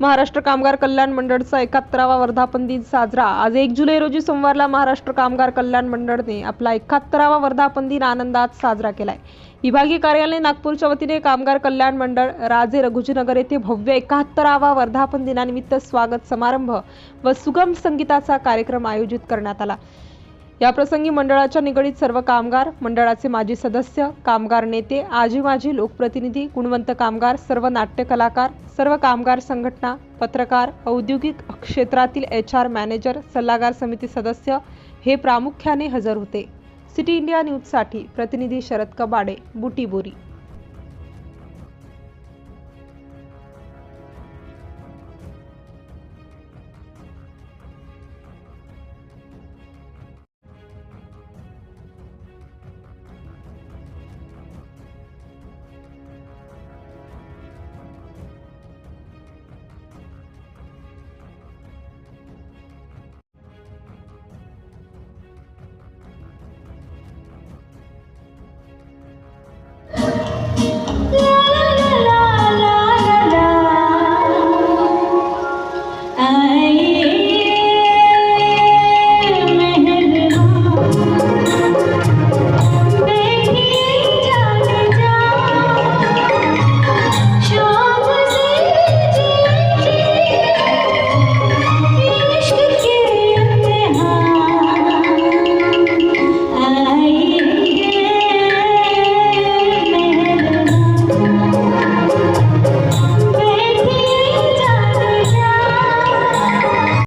महाराष्ट्र कामगार कल्याण मंडळचा एकाहत्तरावा वर्धापन दिन साजरा. आज एक जुलै रोजी सोमवारला महाराष्ट्र कामगार कल्याण मंडळने आपला एकाहत्तरावा वर्धापन दिन आनंदात साजरा केलाय. विभागीय कार्यालय नागपूरच्या वतीने कामगार कल्याण मंडळ राजे रघुजीनगर येथे भव्य एकाहत्तरावा वर्धापन दिनानिमित्त स्वागत समारंभ व सुगम संगीताचा कार्यक्रम आयोजित करण्यात आला. याप्रसंगी मंडळाच्या निगडीत सर्व कामगार मंडळाचे माजी सदस्य कामगार नेते आजी माजी लोकप्रतिनिधी गुणवंत कामगार सर्व नाट्य कलाकार सर्व कामगार संघटना पत्रकार औद्योगिक क्षेत्रातील एच आर मॅनेजर सल्लागार समिती सदस्य हे प्रामुख्याने हजर होते. सिटी इंडिया न्यूजसाठी प्रतिनिधी शरद कबाडे बुटीबोरी.